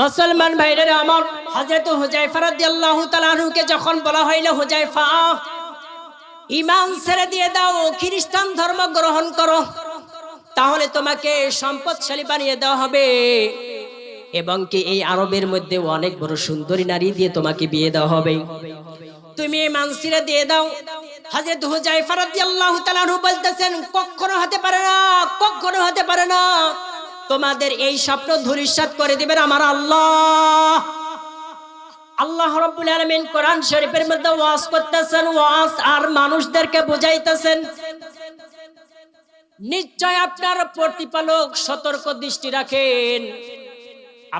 মুসলমান ভাইরা আমার হযরত হুজাইফা রাদিয়াল্লাহু তাআলা আনহুকে যখন বলা হইল হুজাইফা ঈমান ছেড়ে দিয়ে দাও, খ্রিস্টান ধর্ম গ্রহণ করো। তাহলে তোমাকে সম্পদশালী বানিয়ে দেওয়া হবে। এবং কি এই আরবের মধ্যে অনেক বড় সুন্দরী নারী দিয়ে তোমাকে বিয়ে দেওয়া হবে। তুমি এই মানসিরা দিয়ে দাও। হযরত হুজাইফা রাদিয়াল্লাহু তাআলা বলতেছেন, কখনো হতে পারে না, কখনো হতে পারে না। তোমাদের এই স্বপ্ন ধূলিসাৎ করে দিবেন আমার আল্লাহ। আল্লাহ রাব্বুল আলামিন কোরআন শরীফের মধ্যে ওয়াজ করতেছেন, ওয়াজ আর মানুষদেরকে বুঝাইতেছেন। নিশ্চয় আপনার প্রতিপালক সতর্ক দৃষ্টি রাখেন।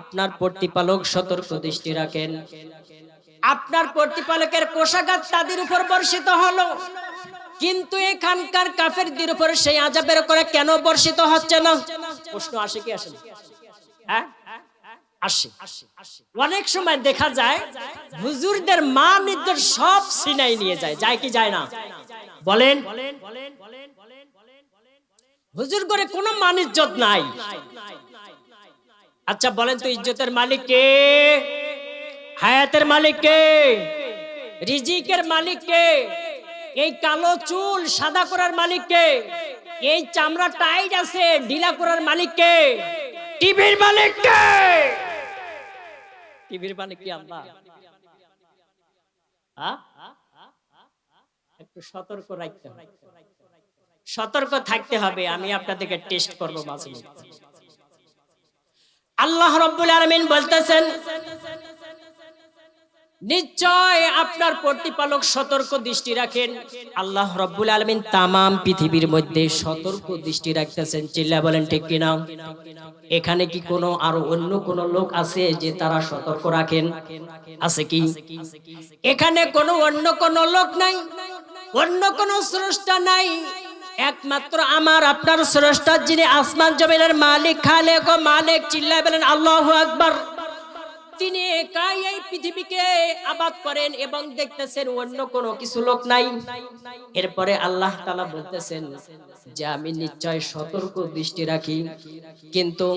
আপনার প্রতিপালক সতর্ক দৃষ্টি রাখেন। আপনার প্রতিপালকের কোষাঘাত তাদের উপর বর্ষিত হলো। কিন্তু এখানকার কাফেরদের উপর সেই আজাবের করে কেন বর্ষিত হচ্ছে না? প্রশ্ন আসে কি আসে হ্যাঁ? আসে। অনেক সময় দেখা যায় হুজুরদের মা নির্দর সব সিনাই নিয়ে যায় যায় কি যায় না? বলেন। হুজুর করে কোনো মান ইজ্জত নাই। আচ্ছা বলেন তো ইজ্জতের মালিক কে? হায়াতের মালিক কে? রিজিকের মালিক কে? এই কালো চুল সাদা করার মালিক কে? এই চামড়া টাইট আছে ঢিলা করার মালিক কে টিভির মালিক কে টিভির মালিক কি আল্লাহ হ্যাঁ? একটু সতর্ক রাখতে হবে সতর্ক থাকতে হবে আমি আপনাদেরকে টেস্ট করব মাঝে। আল্লাহ রব্বুল আলামিন বলতেছেন নিশ্চয় আপনার প্রতিপালক সতর্ক দৃষ্টি রাখেন। আল্লাহ রব্বুল আলামিন তামাম পৃথিবীর মধ্যে সতর্ক দৃষ্টি রাখতেছেন। চিল্লা বলেন, ঠিক কিনা? এখানে কি কোনো আরও অন্য কোন লোক আছে যে তারা সতর্ক রাখেন? আছে কি? এখানে কোনো অন্য কোন লোক নাই, অন্য কোন স্রষ্টা নাই। একমাত্র আমার, আপনার স্রষ্টা যিনি আসমান জমিনের মালিক, খালেক ও মালিক চিল্লা বলেন, আল্লাহ আকবার। তিনি একাই এই পৃথিবীকে আবাদ করেন এবং দেখতেছেন অন্য কোনো কিছু লোক নাই। এরপরে আল্লাহ তালা বলতেছেন যে, আমি নিশ্চয় সতর্ক দৃষ্টি রাখি, কিন্তু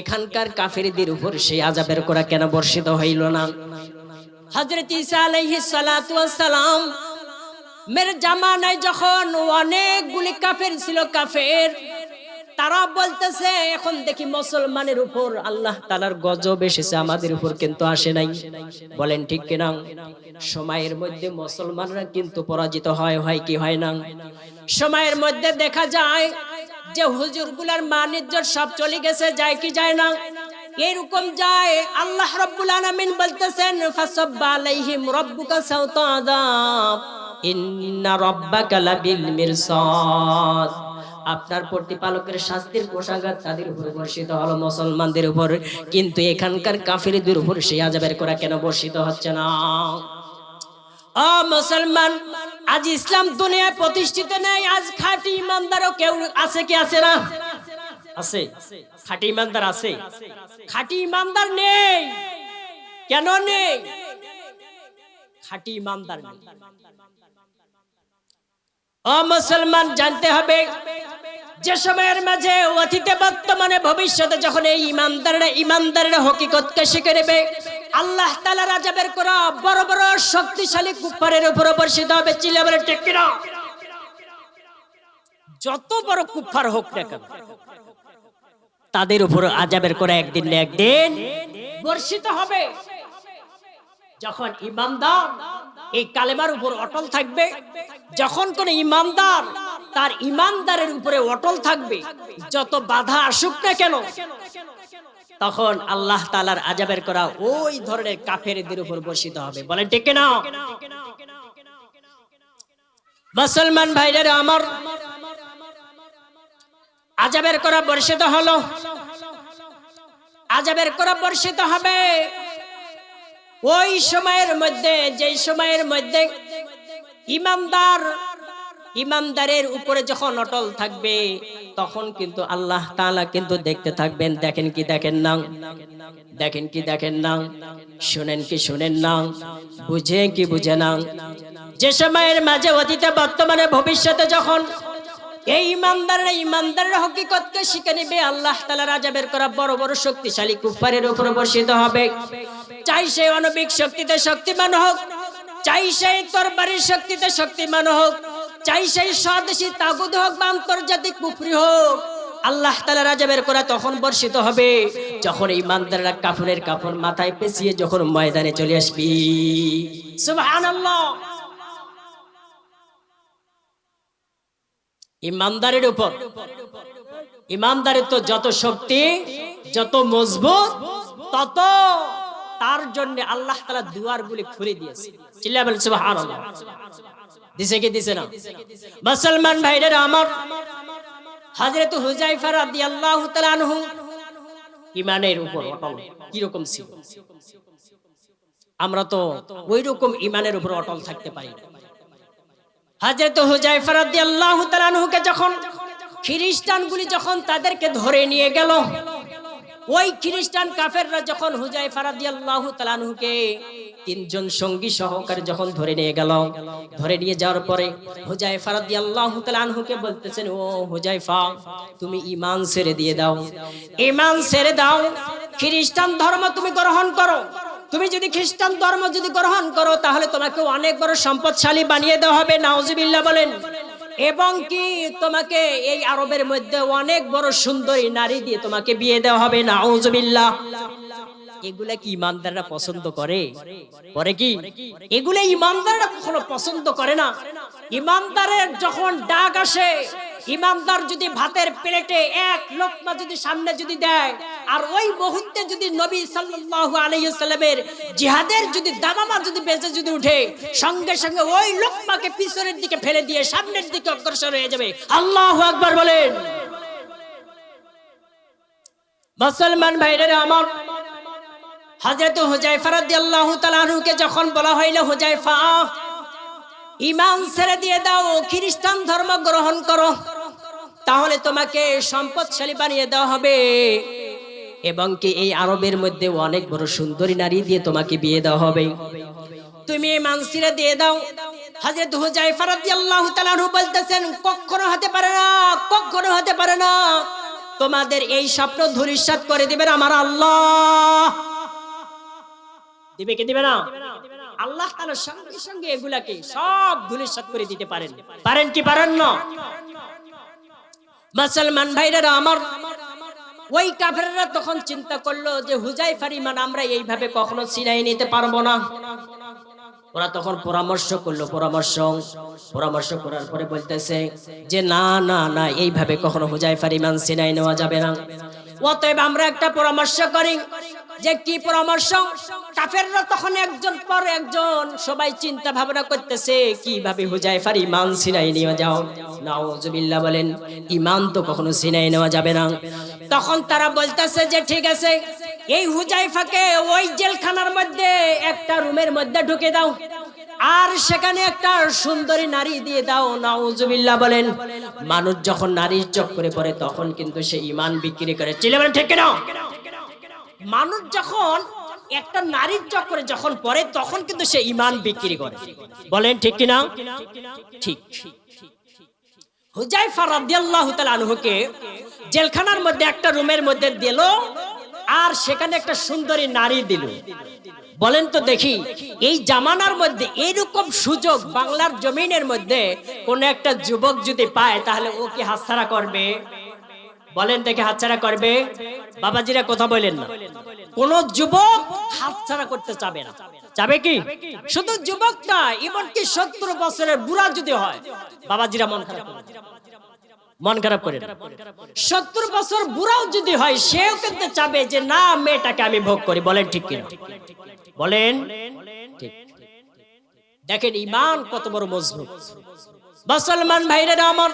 এখানকার কাফেরদের উপর সেই আজাবের করা কেন বর্ষিত হইল না? হজরত আলাইহিস সালাতু সালাম মের জামানায় যখন অনেকগুলি কাফের ছিল, কাফের তারা বলতেছে, এখন দেখি মুসলমানের উপর আল্লাহ তালার গজব এসেছে, আমাদের উপর কিন্তু আসে নাই। বলেন, ঠিক কিনা সময়ের মধ্যে মুসলমানরা কিন্তু পরাজিত হয় হয় কি হয় না? সময়ের মধ্যে দেখা যায় যে হুজুরগুলার মানিজ্য সব চলে গেছে, যায় কি যায় না? এরকম যায়, আল্লাহ রব্বুল আলামিন বলতেছেন, ফাসাব্বা আলাইহিম রাব্বুকা সাওতা আযাব। ইন্না রাব্বাকা লাবিল মিরসাদ। আপনার প্রতিপালকের শাস্তির কোষাঘাত তাদের উপর বর্ষিত হলো মুসলমানদের উপর। কিন্তু এখানকার কাফিরদের উপর সেই আজাবের করা কেন বর্ষিত হচ্ছে না? ও মুসলমান, আজ ইসলাম দুনিয়ায় প্রতিষ্ঠিত নেই, আজ খাঁটি ইমানদারও কেউ আছে কি আছে না? আছে। খাঁটি ইমানদার আছে। খাঁটি ইমানদার নেই। কেন নেই? খাঁটি ইমানদার নেই। ও মুসলমান, জানতে হবে, যে সময়ের মাঝে অতীতে বর্তমানে ভবিষ্যতে যখন এই ইমানদাররা, ইমানদারের হকিকতকে শিখে নেবে, আল্লাহ তালা রাজাবের করা বড় বড় শক্তিশালী কুফারের উপর বর্ষিত হবে চিলে বলে? যত বড় কুফার হোক না কেন, তাদের উপর আজাবের করে একদিন না একদিন বর্ষিত হবে যখন ইমানদার এই কালেমার উপর অটল থাকবে। যখন কোন ইমানদার তার ইমানদারের উপরে অটল থাকবে, যত বাধা আসুক না কেন, তখন আল্লাহ তালার আজাবের করা ওই ধরনের কাফেরদের উপর বর্ষিত হবে। বলেন ঠিক নাও মুসলমান ভাইরা আমার আজাবের করা বর্ষিত হলো। আজাবের করা বর্ষিত হবে। ওই সময়ের মধ্যে, যেই সময়ের মধ্যে ইমানদার ইমানদারের উপরে যখন অটল থাকবে, তখন কিন্তু আল্লাহ তালা কিন্তু দেখতে থাকবেন, দেখেন কি দেখেন না? দেখেন কি দেখেন না? শুনেন কি শুনেন না? বুঝে কি বুঝে না? যে সময়ের মাঝে অতীতে, বর্তমানে, ভবিষ্যতে যখন এই ইমানদাররা ইমানদারের হকিকতকে শিখে নেবে, আল্লাহ তালা রাজাবের করা বড় বড় শক্তিশালী কুফারের উপর বর্ষিত হবে। চাই সে অনবিক শক্তিতে শক্তিমান হোক, চাই সেই তরবারির শক্তিতে শক্তিমান হোক, চাই সেই স্বদেশী তাগুদ হোক বা আন্তর্জাতিক কুফরি হোক, আল্লাহ তালা রাজাবের করা তখন বর্ষিত হবে। যখন ইমানদাররা কাপড়ের কাপড় মাথায় পেঁচিয়ে যখন ময়দানে চলে আসবি। ইমানদারের উপর ইমানদারের তো যত শক্তি, যত মজবুত, তত তার জন্য আল্লাহ তালা দুয়ার গুলি খুলে দিয়েছে। চিল্লা সুবহানাল্লাহ। দিছে কি, দিছে না? মুসলমান ভাইদের আমার হযরত হুজাইফা রাদিয়াল্লাহু তাআলা আনহু ইমানের উপর অটল। কি রকম ছিল? আমরা তো ওই রকম ইমানের উপর অটল থাকতে পারি হাজরত হুজাইফা রাদিয়াল্লাহু তাআলা আনহুকে যখন খ্রিস্টানগুলি যখন তাদেরকে ধরে নিয়ে গেল ওই খ্রিস্টান কাফেররা যখন হুজাইফা রাদিয়াল্লাহু তাআলা আনহুকে তিনজন সঙ্গী সহকারে যখন ধরে নিয়ে গেল, ধরে নিয়ে যাওয়ার পরে হুজাইফা রাদিয়াল্লাহু তাআলা আনহুকে বলতেছেন, ও হুজাইফা, তুমি ঈমান ছেড়ে দিয়ে দাও। ঈমান ছেড়ে দাও, খ্রিস্টান ধর্ম তুমি গ্রহণ করো। তুমি যদি খ্রিস্টান ধর্ম যদি গ্রহণ করো, তাহলে তোমাকে অনেক বড় সম্পদশালী বানিয়ে দেওয়া হবে। নাউজুবিল্লাহ বলেন। এবং কি তোমাকে এই আরবের মধ্যে অনেক বড় সুন্দরী নারী দিয়ে তোমাকে বিয়ে দেওয়া হবে না আউজবিল্লাহ এগুলা কি ইমানদাররা পছন্দ করে? করে কি? এগুলা ইমানদাররা কখনো পছন্দ করে না? ইমানদারের যখন ডাক আসে, ইমানদার যদি ভাতের প্লেটে এক লোকমা যদি সামনে যদি দেয়, আর ওই মুহূর্তে যদি নবী সাল্লাল্লাহু আলাইহি সাল্লামের জিহাদের যদি দামামা যদি বেজে যদি উঠে, সঙ্গে সঙ্গে ওই লোকমাকে পিছনের দিকে ফেলে দিয়ে সামনের দিকে অগ্রসর হয়ে যাবে। আল্লাহু আকবার বলেন। মুসলমান ভাইরা আমার, হযরত হুজাইফা রাদিয়াল্লাহু তাআলা যখন বলা হইল হুজাইফা ঈমান ছেড়ে দিয়ে দাও, খ্রিস্টান ধর্ম গ্রহণ করো। তাহলে তোমাকে সম্পদশালী বানিয়ে দেওয়া হবে। এবং কি এই আরবের মধ্যে অনেক বড় সুন্দরী নারী দিয়ে তোমাকে বিয়ে দেওয়া হবে। তুমি ঈমান ছেড়ে দিয়ে দাও। হযরত হুজাইফা রাদিয়াল্লাহু তাআলা বলতেছেন, কখনো হতে পারে না, কখনো হতে পারে না। তোমাদের এই স্বপ্ন ধূলিসাৎ করে দিবেন আমার আল্লাহ। দিবে কি দিবে না? আল্লাহ তাআলা সঙ্গে সঙ্গে এগুলাকে সব ধূলিসাৎ করে দিতে পারেন। পারেন কি পারেন না? মুসলমান ভাইরা আমার ওই কাফেররা তখন চিন্তা করল যে, হুজাইফার ইমান আমরা এইভাবে কখনো ছিনাই নিতে পারব না। ওরা তখন পরামর্শ করল, পরামর্শ পরামর্শ করার পরে বলতেছে যে, না না না, এইভাবে কখনো হুজাইফার ইমান ছিনাই নেওয়া যাবে না। অতএব আমরা একটা পরামর্শ করি। যে কি পরামর্শ? কাফেররা তখন একজন পর একজন সবাই চিন্তা ভাবনা করতেছে, কীভাবে হুজাইফার ইমান ছিনাই নিয়ে যাও? নাউজুবিল্লাহ বলেন ইমান তো কখনো ছিনাই নেওয়া যাবে না। তখন তারা বলতেছে যে, ঠিক আছে, এই হুজাইফাকে ওই জেলখানার মধ্যে, একটা রুমের মধ্যে ঢুকে দাও। আর সেখানে একটা সুন্দরী নারী দিয়ে দাও। নাউজুবিল্লাহ বলেন, মানুষ যখন নারীর চক্করে পড়ে, তখন কিন্তু সে ইমান বিক্রি করে। চিলে বলেন ঠিক না মানুষ যখন একটা নারীর চক্করে যখন পড়ে, তখন কিন্তু সে ইমান বিক্রি করে। বলেন ঠিক কিনা? ঠিক। হুজাইফা রাদিয়াল্লাহু তাআলা আনহুকে জেলখানার মধ্যে, একটা রুমের মধ্যে দিল আর সেখানে একটা সুন্দরী নারী দিল। বলেন তো দেখি, এই জামানার মধ্যে এইরকম সুযোগ বাংলার জমিনের মধ্যে কোন একটা যুবক যদি পায়, তাহলে ও কি হাতছাড়া করবে? বলেন দেখে হাতছাড়া করবে? বাবাজিরা কথা বলেন না। কোন যুবক হাতছাড়া করতে চাবে না। চাবে কি? শুধু যুবক না, এমনকি সত্তর বছরের বুড়া যদি হয়, বাবাজিরা মন খারাপ মন খারাপ করে সত্তর বছর বুড়াও যদি হয়, সেও কিন্তু চাবে যে, না, মেয়েটাকে আমি ভোগ করি। বলেন ঠিক কিনা? বলেন দেখেন, ইমান কত বড় মজবুত। মুসলমান ভাইরা আমার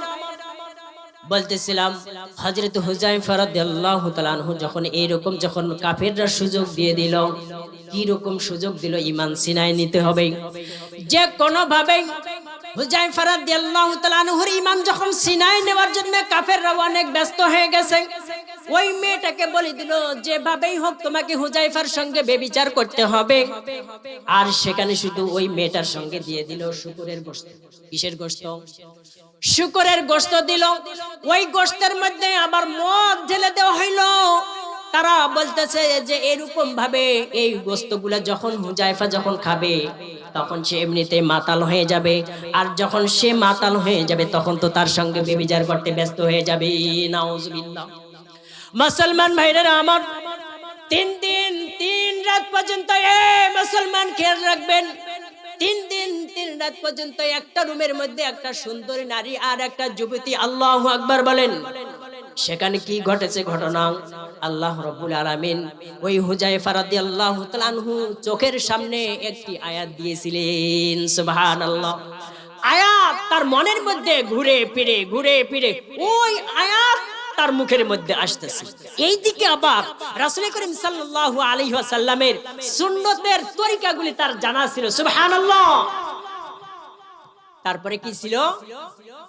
বলতেছিলাম রাদিয়াল্লাহু তাআলা আনহু যখন এইরকম যখন কাফেররা সুযোগ দিয়ে দিল কি রকম সুযোগ দিল ইমান সিনায় নিতে হবে। যে কোনো ভাবে হুজাইফা রাদিয়াল্লাহু তাআলা আনহুর ঈমান যখন নেওয়ার জন্য কাফেররা অনেক ব্যস্ত হয়ে গেছে, ওই মেয়েটাকে বলে যেভাবেই হোক তোমাকে হুজাইফার সঙ্গে বেবিচার করতে হবে। আর সেখানে শুধু ওই মেয়েটার সঙ্গে দিয়ে দিল শুকুরের গোস্ত কিসের গোস্ত শুকুরের গোস্ত দিল। ওই গোস্তের মধ্যে আবার মদ ঢেলে দেওয়া হইল। তারা বলতেছে যে এরকম ভাবে এই গোস্তগুলা যখন হুজাইফা যখন খাবে, তখন সে এমনিতে মাতাল হয়ে যাবে। আর যখন সে মাতাল হয়ে যাবে, তখন তো তার সঙ্গে বেবিচার করতে ব্যস্ত হয়ে যাবে। মুসলমান ভাইরা আমার, তিন দিন, তিন রাত পর্যন্ত এ মুসলমান খেয়াল রাখবেন। তিন দিন রাত পর্যন্ত একটা রুমের মধ্যে একটা সুন্দরী নারী আর একটা যুবতী। আল্লাহ আকবার বলেন। সেখানে কি ঘটেছে ঘটনা? আল্লাহ রব্বুল আলামিন ওই হুজাইফা রাদিয়াল্লাহু তাআলা আনহু চোখের সামনে একটি আয়াত দিয়েছিলেন, সুবহানাল্লাহ। আয়াত তার মনের মধ্যে ঘুরে ফিরে ঘুরে ফিরে ওই আয়াত তার মুখের মধ্যে আসতেছে। এই দিকে আবার রাসূল করিম সাল্লাল্লাহু আলাইহি ওয়াসাল্লামের সুন্নতের তরিকাগুলি তার জানা ছিল, সুবহানাল্লাহ। তারপরে কি ছিল?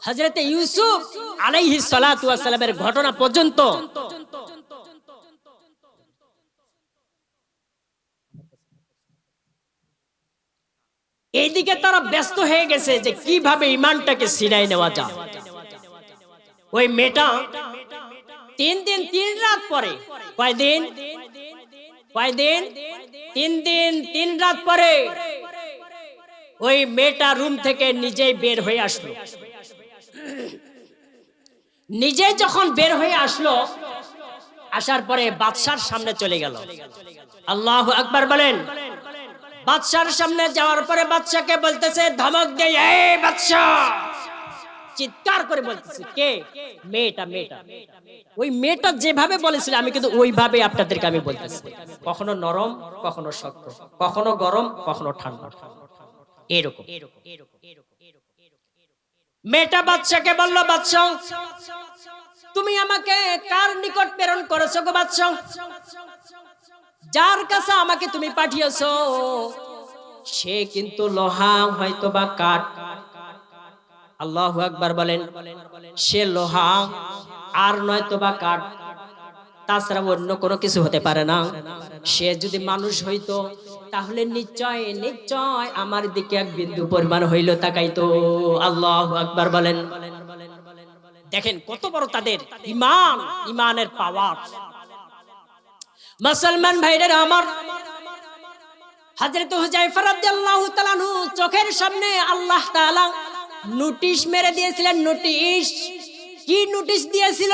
হযরতে ইউসুফ আলাইহিস সালাতু ওয়াসালামের ঘটনা পর্যন্ত। এইদিকে তারা ব্যস্ত হয়ে গেছে যে কীভাবে ইমানটাকে সিনাই নেওয়া যায়। ওই মেয়েটা তিন দিন, তিন রাত পরে, কয়দিন? কয়দিন? তিন দিন, তিন রাত পরে ওই মেয়েটা রুম থেকে নিজেই বের হয়ে আসলো। নিজে যখন বের হয়ে আসলো, আসার পরে বাদশার সামনে চলে গেল। আল্লাহ আকবার বলেন। বাদশার সামনে যাওয়ার পরে বাদশাকে বলতেছে, ধমক দেয় বাদশা! চিৎকার করে বলতেছে, কে? মেয়েটা মেয়েটা। ওই মেয়েটা যেভাবে বলেছিল, আমি কিন্তু ওইভাবে আপনাদেরকে আমি বলতেছি। কখনো নরম, কখনো শক্ত, কখনো গরম, কখনো ঠান্ডা। এরকম। মেয়েটা বাচ্চাকে বলল বাচ্চা তুমি আমাকে কার নিকট প্রেরণ করেছ গো বাচ্চা যার কাছে আমাকে তুমি পাঠিয়েছো, সে কিন্তু লোহা হয়তো বা কাঠ। আল্লাহু আকবার বলেন, সে লোহা আর নয়তো বা কাঠ। তাছাড়া অন্য কোনো কিছু হতে পারে না। সে যদি মানুষ হইতো, তাহলে নিশ্চয় নিশ্চয় আমার দিকে এক বিন্দু পরিমাণ হইল তাকাইতো। আল্লাহ আকবার বলেন। দেখেন কত বড় তাদের ইমান ইমানের পাওয়ার মুসলমান ভাইরা আমার হযরত হুজাইফা রাদিয়াল্লাহু তাআলা চোখের সামনে আল্লাহ তাআলা নোটিশ মেরে দিয়েছিলেন, নোটিশ। কি নোটিশ দিয়েছিল?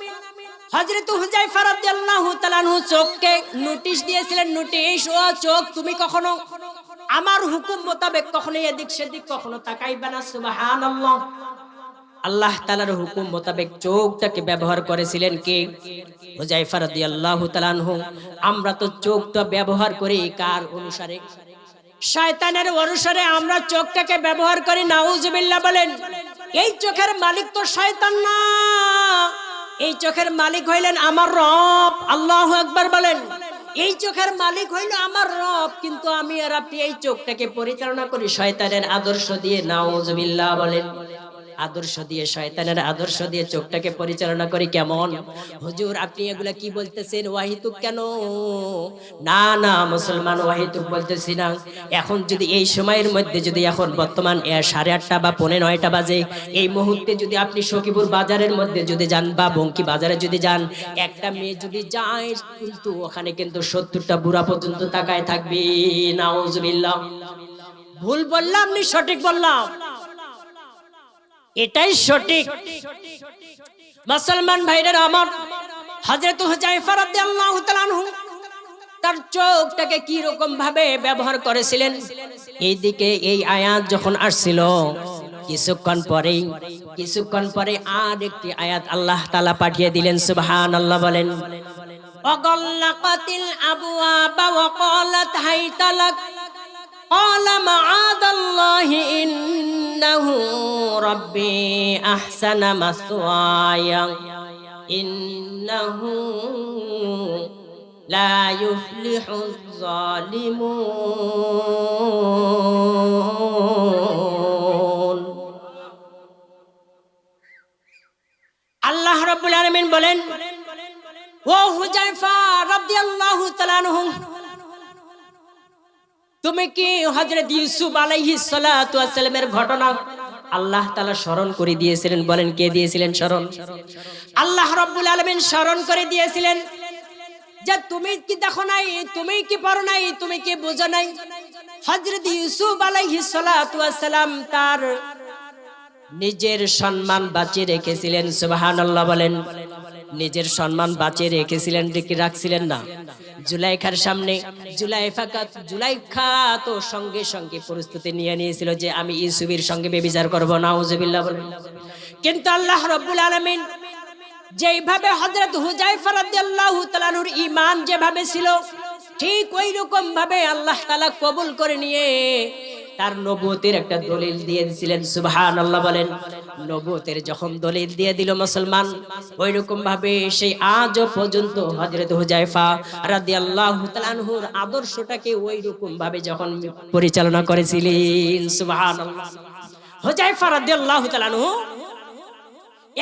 হযরত হুজাইফা রাদিয়াল্লাহু তাআলা আনহু চোখকে নোটিশ দিয়েছিলেন নোটিশ ও চোখ, তুমি কখনো আমার হুকুম মোতাবেক কখনো এদিক সেদিক কখনো তাকাইবে না, সুবহানাল্লাহ। আল্লাহ তাআলার হুকুম মোতাবেক চোখটাকে ব্যবহার করেছিলেন কে? হুজাইফা রাদিয়াল্লাহু তাআলা আনহু। আমরা তো চোখটা ব্যবহার করি কার অনুসারে? শয়তানের অনুসারে আমরা চোখটাকে ব্যবহার করি, নাউজুবিল্লাহ বলেন। এই চোখের মালিক তো শয়তান না। এই চোখের মালিক হইলেন আমার রব। আল্লাহ একবার বলেন, এই চোখের মালিক হইল আমার রব, কিন্তু আমি আর আপনি এই চোখটাকে পরিচালনা করি শয়তানের আদর্শ দিয়ে। নাউজুবিল্লাহ বলেন। আদর্শ দিয়ে, শয়তানের আদর্শ দিয়ে চোখটাকে পরিচালনা করি কেমন? হুজুর, আপনি এগুলা কি বলতেছেন? ওয়াহিতুক কেন? না না, মুসলমান ওয়াহিতুক বলতেছি না। এখন যদি এই সময়ের মধ্যে যদি এখন বর্তমান সাড়ে আটটা বা পৌনে নয়টা বাজে, এই মুহূর্তে যদি আপনি সখীপুর বাজারের মধ্যে যদি যান বা বঙ্কি বাজারে যদি যান, একটা মেয়ে যদি যায়, কিন্তু ওখানে কিন্তু সত্তরটা বুড়া পর্যন্ত তাকায় থাকবে। নাউজুবিল্লাহ। ভুল বললাম নি সঠিক বললাম? এটাই সঠিক। মুসলমান ভাইদের আমার হজরত হুজাইফা রাদিয়াল্লাহু তাআলা আনহু তার চোখটাকে কি রকম ভাবে ব্যবহার করেছিলেন? এইদিকে এই আয়াত যখন আসছিল, কিছুক্ষণ পরেই, কিছুক্ষণ পরে আর একটি আয়াত আল্লাহ তাআলা পাঠিয়ে দিলেন, সুবহানাল্লাহ বলেন। অগল্লাকাতিল আবওয়াবা ওয়া ক্বালাত হাইতালাক قال معاذ الله إنه ربي أحسن مثواي إنه لا يفلح الظالمون আল্লাহ রাব্বুল আলামিন বলেন ও হুজাইফা রাদিয়াল্লাহু তাআলা আনহু তুমি কি হজরত ইউসুফ আলাইহি সালামের ঘটনা? আল্লাহ তাআলা স্মরণ করে দিয়েছিলেন। বলেন, কে দিয়েছিলেন স্মরণ? আল্লাহ রাব্বুল আলামিন স্মরণ করে দিয়েছিলেন যে, তুমি কি দেখো নাই? তুমি কি পড়ো নাই? তুমি কি বুঝো নাই? হযরত ইউসুফ আলাইহি সালাম তার নিজের সম্মান বাঁচিয়ে রেখেছিলেন, সুবহানাল্লাহ বলেন। নিজের সম্মান বাঁচিয়ে রেখেছিলেন রেখে রাখছিলেন না। জুলাইখার সামনে জুলাইফা জুলাইখা তো সঙ্গে সঙ্গে প্রস্তুতি নিয়ে নিয়েছিল যে, আমি ইউসুফের সঙ্গে বেবিচার করব না উজুবিল্লাহ বলেন। কিন্তু আল্লাহ রব্বুল আলমিন যেইভাবে হযরত হুজাইফা রাদিয়াল্লাহু তাআলার ঈমান যেভাবে ছিল, ঠিক ওই রকম ভাবে আল্লাহ তাআলা কবুল করে নিয়ে তার নবুয়তের একটা দলিল দিয়ে দিয়েছিলেন, সুবহানাল্লাহ বলেন। নবুয়তের যখন দলিল দিয়ে দিল মুসলমান ওই রকম ভাবে সেই আজও পর্যন্ত হযরত হুজাইফা রাদিয়াল্লাহু তাআলা আনহুর আদর্শটাকে ওই রকম ভাবে যখন পরিচালনা করেছিলেন, সুবহানাল্লাহ। হুজাইফা রাদিয়াল্লাহু তাআলা আনহু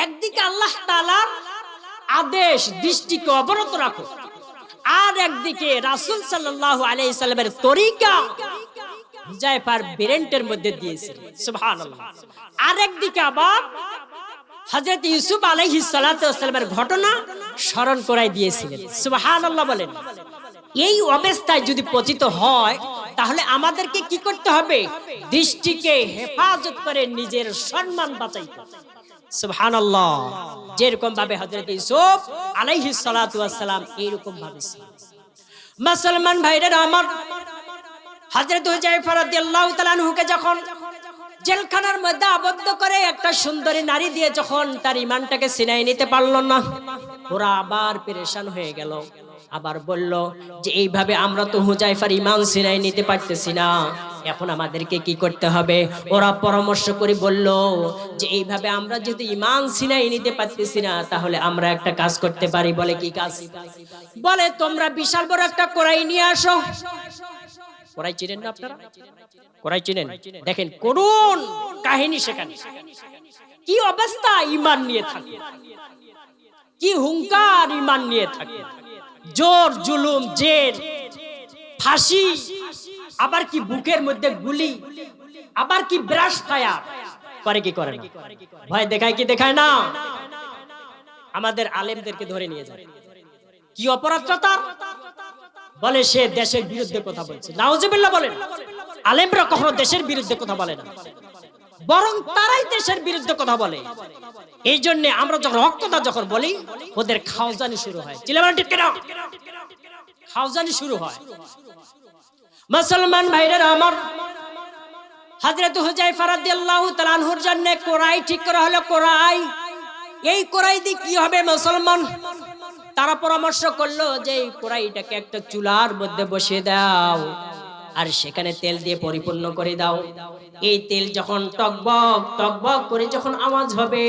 একদিকে আল্লাহ তাআলার আদেশ, দৃষ্টিকে অবরত রাখো, আর একদিকে রাসূল সাল্লাল্লাহু আলাইহি সাল্লামের তরিকা হুজাইফার ব্রেন্টের মধ্যে দিয়েছিল সুবহানাল্লাহ। আর একদিকে আবার হযরত ইউসুফ আলাইহিস সালাতু ওয়াসসালামের ঘটনা স্মরণ করাই দিয়েছিলেন। সুবহানাল্লাহ বলেন, এই অবস্থায় যদি পতিত হয়, তাহলে আমাদেরকে কি করতে হবে? দৃষ্টিকে হেফাজত করে নিজের সম্মান বাঁচাইতে সুবহানাল্লাহ। যেরকম ভাবে হযরত ইউসুফ আলাইহিস সালাতু ওয়াসসালাম এইরকম ভাবে মুসলমান ভাইরা আমার হযরত হুজাইফা যখন জেলখানার মধ্যে আবদ্ধ করে একটা সুন্দরী নারী দিয়ে যখন তার ইমানটাকে সিনাই নিতে পারল না, ওরা আবার পেরেশান হয়ে গেল। আবার বলল যে, এইভাবে আমরা তো হুজাইফার ইমান সিনাই নিতে পারতেছি না। এখন আমাদেরকে কি করতে হবে? ওরা পরামর্শ করে বলল যে, এইভাবে আমরা যদি ইমান সিনাই নিতে পারতেছি না, তাহলে আমরা একটা কাজ করতে পারি। বলে কি কাজ? বলে, তোমরা বিশাল বড় একটা কোরাই নিয়ে আসো। কোরাই চিনেন না আপনারা? কোরাই চিনেন? দেখেন করুন কাহিনী সেখানে। কি অবস্থা ইমান নিয়ে থাকে? কি হুঙ্কার ইমান নিয়ে থাকে? জোর জুলুম জেল ফাঁসি আবার কি বুকের মধ্যে গুলি আবার কি ব্রাশ ফায়ার? করে কি করে না ভয় দেখায় কি দেখায় না? আমাদের আলেমদেরকে ধরে নিয়ে যায়। কি অপরাধটা তার বলে সে দেশের বিরুদ্ধে কথা বলছে। নাউজুবিল্লাহ বলেন, আলেমরা কখনো দেশের বিরুদ্ধে কথা বলে না। বরং তারাই দেশের বিরুদ্ধে কথা বলে। এই জন্য আমরা যখন কথা যখন বলি, ওদের খাওজানি শুরু হয়। ঠিক কেন? খাওজানি শুরু হয়। মুসলমান ভাইরা আমার, হযরত হুজাইফা রাদিয়াল্লাহু তাআলা আনহুর জন্য কোরাই ঠিক করা হলো কোরাই এই কোরাই দিয়ে কি হবে মুসলমান? তারা পরামর্শ করল যে এই কোরাইটাকে একটা চুলার মধ্যে বসিয়ে দাও আর সেখানে তেল দিয়ে পরিপূর্ণ করে দাও। এই তেল যখন টকবক টকবক করে যখন আওয়াজ হবে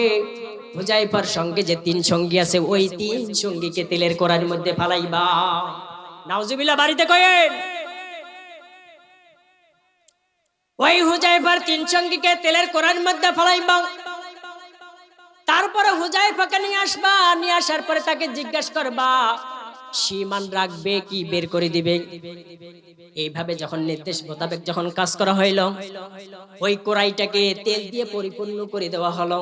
হুজাইফার সঙ্গে যে তিন সঙ্গী আছে, ওই তিন সঙ্গীকে তেলের কোরার মধ্যে ফালাইবা। নাউজুবিল্লাহ, বাড়িতে কয়েন। ওই হুজাইফার তিন সঙ্গীকে তেলের কোরার মধ্যে ফালাইবা। তারপরে হুজাইফাকে নিয়ে আসবা, নিয়ে আসার পরে তাকে জিজ্ঞাসা করবা সীমান রাখবে কি বের করে দিবে? এইভাবে যখন নির্দেশ মোতাবেক যখন কাজ করা হইল, ওই কড়াইটাকে তেল দিয়ে পরিপূর্ণ করে দেওয়া হলো।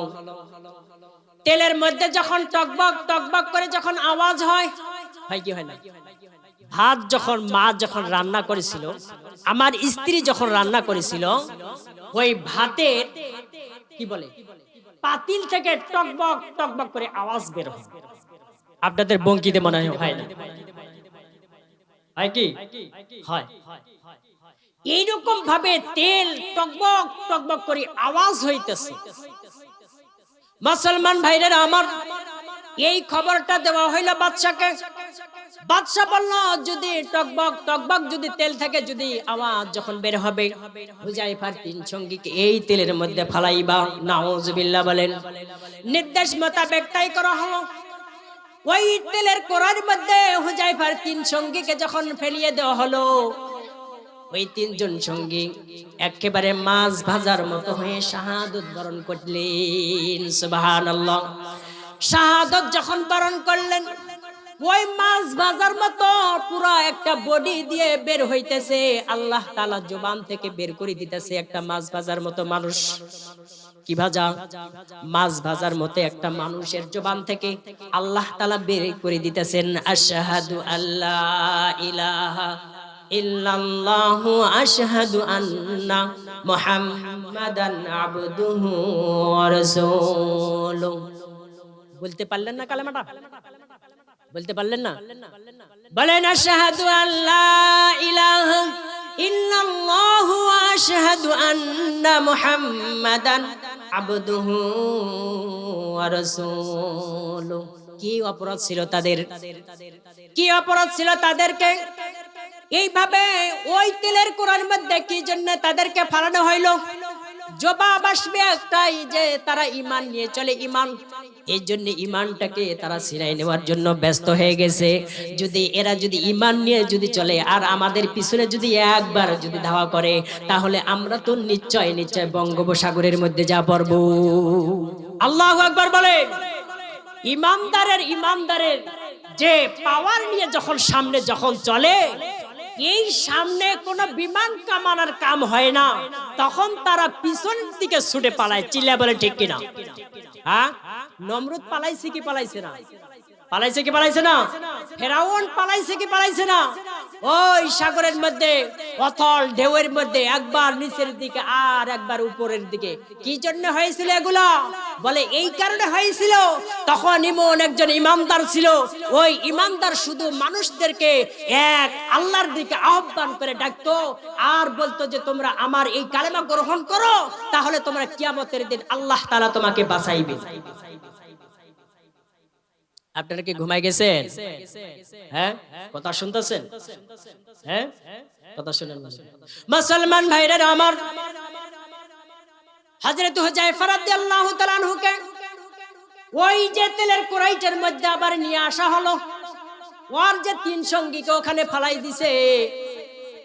তেলের মধ্যে যখন টকবক টকবক করে যখন আওয়াজ হয় হয় কি হয় না? ভাত যখন মা যখন রান্না করেছিল, আমার স্ত্রী যখন রান্না করেছিল, ওই ভাতের কি বলে? পাতিল থেকে টকবক টকবক করে আওয়াজ বের হয়। আপনাদের বঙ্কিতে মনে হয় হয় না? হয় কি? হয়। এইরকম ভাবে তেল টকবক টকবক করে আওয়াজ হইতেছে। মুসলমান ভাইরা আমার এই খবরটা দেওয়া হইল বাদশাকে বাদশা বলল, যদি টকবক টকবক যদি তেল থাকে, যদি আওয়াজ যখন বের হবে হুজাইফার তিন সঙ্গীকে এই তেলের মধ্যে ফালাইবা। নাউজুবিল্লাহ বলেন, নির্দেশ মোতাবেক তাই করা হলো। ওই তেলের কোরার মধ্যে হুজাই হুজাইফার তিন সঙ্গীকে যখন ফেলিয়ে দেওয়া হলো, ওই তিনজন সঙ্গী একেবারে মাছ ভাজার মতো হয়ে শাহাদত বরণ করলেন, সুবহানাল্লাহ। শাহাদত যখন বরণ করলেন ওই মাছ ভাজার মতো পুরো একটা বডি দিয়ে বের হইতেছে। আল্লাহ তালা জবান থেকে বের করে দিতেছে একটা মাছ ভাজার মতো মানুষ। কি ভাজা? মাছ ভাজার মতো একটা মানুষের জবান থেকে আল্লাহ তালা বের করে দিতেছেন, আশহাদু আল্লাহ ইলাহা ইল্লাল্লাহু আশহাদু আন্না মুহাম্মাদান আবদুহু ওয়া রাসূলুহু। বলতে পারলেন না কালেমাটা? বলতে পারলেন না? বলেন আশহাদু আল্লাহ ইলাহা ইল্লাল্লাহু ওয়া আশহাদু আন্না মুহাম্মাদান আবদুহু ওয়া রাসূলুহু কি অপরাধ ছিল তাদের? কি অপরাধ ছিল তাদেরকে? এইভাবে ওই তেলের কোরআন মধ্যে কি জন্য তাদেরকে ফালানো হইল? জবাব আসবে একটাই যে তারা ইমান নিয়ে চলে ইমান এই জন্য ইমানটাকে তারা সিনাই নেওয়ার জন্য ব্যস্ত হয়ে গেছে। যদি এরা যদি ইমান নিয়ে যদি চলে, আর আমাদের পিছনে যদি একবার যদি ধাওয়া করে, তাহলে আমরা তো নিশ্চয় নিশ্চয় বঙ্গোপসাগরের মধ্যে যা পড়ব। আল্লাহ আকবার বলে ইমানদারের ইমানদারের যে পাওয়ার নিয়ে যখন সামনে যখন চলে এই সামনে কোনো বিমান কামানোর কাম হয় না। তখন তারা পিছন দিকে ছুটে পালায়। চিল্লা বলে, ঠিক কিনা? হ্যাঁ? নমরুদ পালাইছে কি পালাইছে না? পালাইছে কি পালাইছে না? ফেরাউন পালাইছে কি পালাইছে না? ওই সাগরের মধ্যে, অথল ঢেউয়ের মধ্যে একবার নিচের দিকে আর একবার উপরের দিকে। কি জন্য হয়েছিল এগুলা? বলে, এই কারণে হয়েছিল। তখন ইমন একজন ইমানদার ছিল। ওই ইমানদার শুধু মানুষদেরকে এক আল্লাহর দিকে আহ্বান করে ডাকতো আর বলতো যে, তোমরা আমার এই কালেমা গ্রহণ করো, তাহলে তোমরা কিয়ামতের দিন আল্লাহ তাআলা তোমাকে বাঁচাইবে। আপনারা কি ঘুমাই গেছেন? হ্যাঁ? কথা শুনতেছেন? হ্যাঁ? কথা শুনেন মুসলমান ভাইরা আমার হযরত হুজাইফা রাদিয়াল্লাহু তাআলা আনহুকে ওই যে তেলের কড়াইটার মধ্যে আবার নিয়ে আসা হলো। ওর যে তিন সঙ্গীকে ওখানে ফালাই দিছে।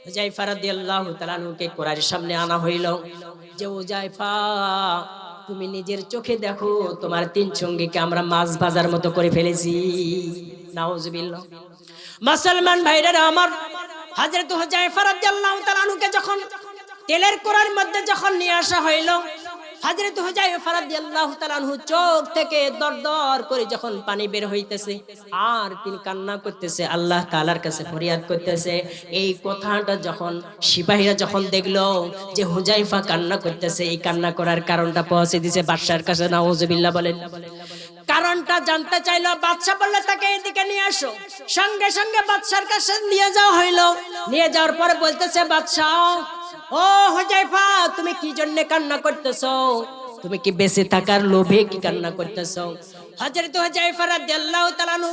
হুজাইফা রাদিয়াল্লাহু তাআলা আনহুকে কোরআনের সামনে আনা হইল। যে হুজাইফা তুমি নিজের চোখে দেখো, তোমার তিন সঙ্গীকে আমরা মাছ বাজার মতো করে ফেলেছি। মুসলমান ভাইরা আমার হাজার হুজাইফা রাদিয়াল্লাহু তাআলা যখন তেলের কোরার মধ্যে যখন নিয়ে আসা হইল হযরত হুজাইফা রাদিয়াল্লাহু তাআলা আনহু চোখ থেকে দরদর করে যখন পানি বের হইতেছে, আর তিনি কান্না করতেছে, আল্লাহ তাআলার কাছে ফরিয়াদ করতেছে। এই কথাটা যখন সিপাহীরা যখন দেখল যে হুজাইফা কান্না করতেছে, এই কান্না করার কারণটা পৌঁছে দিছে বাদশার কাছে, নাউজুবিল্লাহ বলেন। কারণটা জানতে চাইলো বাদশা বললে, তাকে এদিকে নিয়ে আসো। সঙ্গে সঙ্গে বাদশার কাছে নিয়ে যাওয়া হইল। নিয়ে যাওয়ার পরে বলতেছে বাদশা ও হুজাইফা, তুমি কি জন্য কান্না করতেছো? তুমি কি বেঁচে থাকার লোভে কি কান্না করতেছো? হযরত হুজাইফা রাদিয়াল্লাহু তাআলা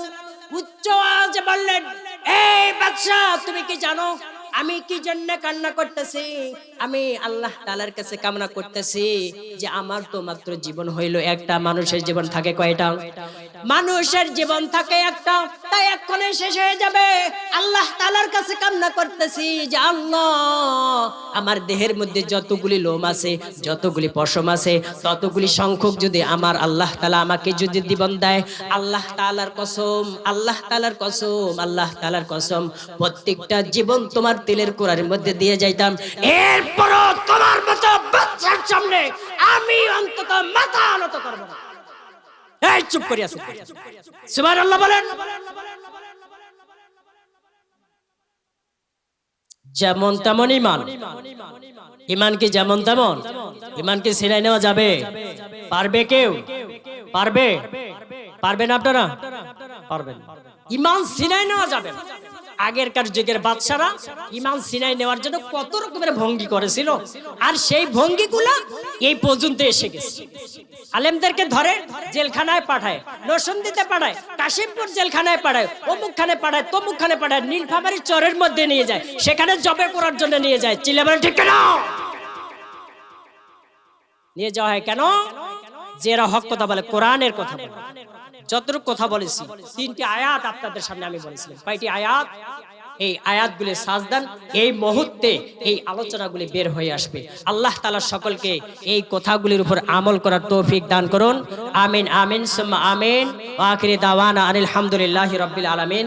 উচ্চ আওয়াজে বললেন, এই বাদশা তুমি কি জানো? আমি কি জন্য কান্না করতেছি? আমি আল্লাহ তাআলার কাছে কামনা করতেছি যে আমার তো মাত্র জীবন হইল, একটা মানুষের জীবন থাকে কয়টা? মানুষের জীবন থাকে একটা, তাই এক্ষণে শেষ হয়ে যাবে। আল্লাহ তাআলার কাছে কামনা করতেছি যে, আল্লাহ, আমার দেহের মধ্যে যতগুলি লোম আছে, যতগুলি পশম আছে, ততগুলি সংখ্যক যদি আমার আল্লাহ তাআলা আমাকে যদি জীবন দেয়, আল্লাহ তাআলার কসম, আল্লাহ তালার কসম, আল্লাহ তালার কসম, প্রত্যেকটা জীবন তোমার তেলের কোড়ার মধ্যে দিয়ে যাইতাম। এরপরও তোমার মতো বাচ্চার সামনে আমি অন্তত মাথা আনত করব না। এই, চুপ করিয়া সুবহানাল্লাহ বলেন। যেমন তেমন ইমান। ইমান কি যেমন তেমন? ইমান কি সিলাই নেওয়া যাবে? পারবে কেউ? পারবে? পারবেন আপনারা? পারবেন। ইমান সিলাই নেওয়া যাবে না। আগেরকার যুগের বাদশারা? ইমান সিনাই নেওয়ার জন্য কত রকমের ভঙ্গি করেছিল। আর সেই ভঙ্গিগুলা এই পর্যন্ত এসে গেছে। আলেমদেরকে ধরে জেলখানায় পাঠায় নরসন্দিতে পাঠায়, কাশিমপুর জেলখানায় পাঠায়, অমুকখানে পাঠায়, তমুকখানে পাঠায়, নীলফামারি চরের মধ্যে নিয়ে যায়, সেখানে জবে করার জন্য নিয়ে যায়। চিল্লাবার ঠিক কেন? নিয়ে যাওয়া হয় কেন? যে এরা হক কথা বলে, কোরআনের কথা বলে। যতটুকু কথা বলেছি, তিনটি আয়াত আপনাদের সামনে আমি বলেছিলাম। কয়টি আয়াত? এই আয়াতগুলি সাজদান, এই মুহূর্তে এই আলোচনাগুলি বের হয়ে আসবে। আল্লাহ তালা সকলকে এই কথাগুলির উপর আমল করার তৌফিক দান করুন। আমিন আমিন, সুম্মা আমিন। আখিরি দাওয়ানা আনিল হামদুলিল্লাহ রাব্বিল আলামিন।